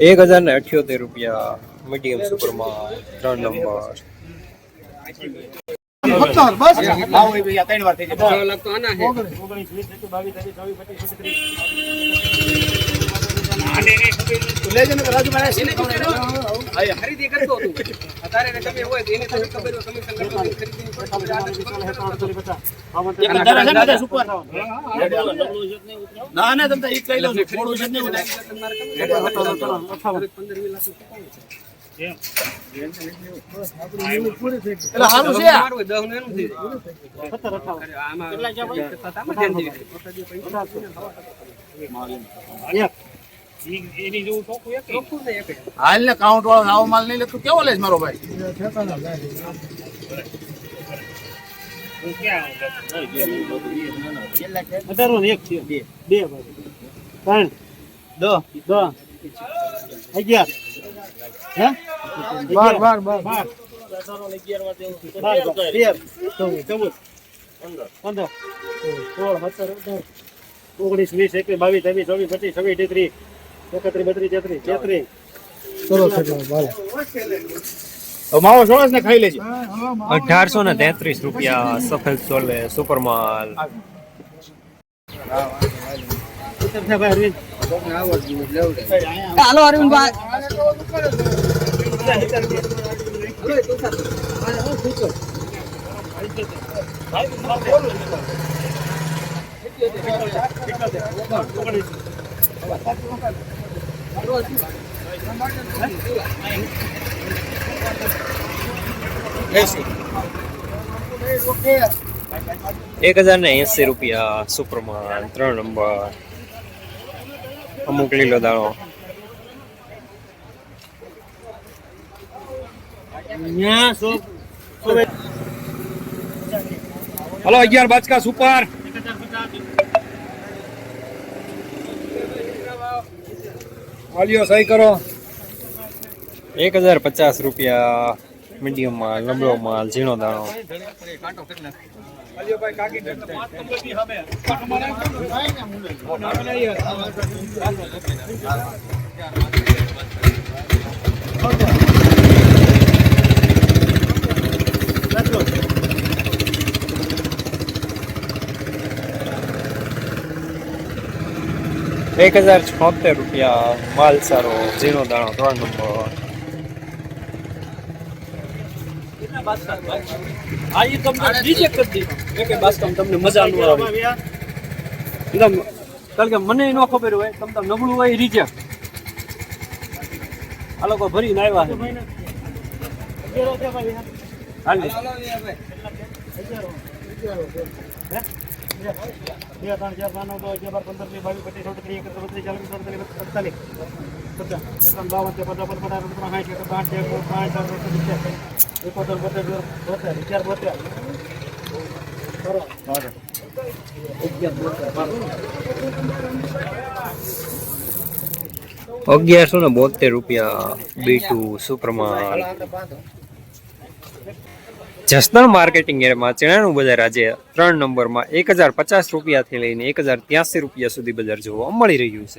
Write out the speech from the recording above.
એક હજાર ને અઠ્યોતેર રૂપિયા મીડિયમ સુપરમાં ત્રણ નંબર ઓગણીસ ખરીદી કરતો હતો. અત્યારે ને તમે હોય તો એને તમે ખબર હોય કમિશન કરતો ના ના તમે એક લઈ લો છું થોડું છે. નહીં પંદર મિનિટ એટલે સારું છે. આ. એનું દેવી ચોખ્ખું ને એક હાલ ને કાઉન્ટ વાળો આવો માલ નહીં લેતો કેવો લેશ મારો ભાઈ? અઢારનો એક છે બે. બે બાજુ. ત્રણ. દસ. અગિયાર. હે? બાર બાર બાર. બાર. તેર ચૌદ. ચૌદ. પંદર. સોળ સત્તર ઓગણીસ વીસ એકવીસ બાવીસ ત્રેવીસ ચોવીસ પચીસ છવ્વીસ ત્રીસ માવો સોળસ ને ખાઈ લેજો. અઢારસો ને તેત્રીસ રૂપિયા સફેદ સોલે સુપર માલ ભાઈ અરવિંદ હાલો અરવિંદભાઈ એક હજાર ને એસી રૂપિયા સુપરમાલ ત્રણ નંબર. અમુક લીલો દાણો. હલો અગિયાર બાચકા સુપર. હાલ્યો સહી કરો. એક હજાર પચાસ રૂપિયા મીડિયમ માલ નબળો માલ ઝીણો દાણો. એક હજાર છોતેર રૂપિયા માલ સારો, ઝીણો દાણો, ત્રણ નંબર. આ એ તમને રિજેક્ટ કરી દીધું બાસ્કમ તમને મજા ન કારણ કે મને ન ખબર હોય તમને નબળું હોય રિજેક્ટ આ લોકો ભરીને આવ્યા છે. હાલે બે ત્રણ ચાર પાંચ નવ વીસ બાવીસ પચીસ છવ્વીસ ત્રીસ એકત્રીસ બત્રીસ ચાલીસ અડતાલીસ અડતાલીસ પચાસ બાવન ત્રેપન ચોપન પચાસ સાઠ એકસઠ એક પાંચ ચાર પાંચ એકોતેર બોતેર બોતેર અગિયાર બોતેર અગિયારસો ને બોતેર રૂપિયા બી ટુ જસદણ માર્કેટિંગ એરમાં ચણાનું બજાર આજે ત્રણ નંબરમાં એક હજાર પચાસ રૂપિયાથી લઈને એક હજાર ત્યાસી રૂપિયા સુધી બજાર જોવા મળી રહ્યું છે.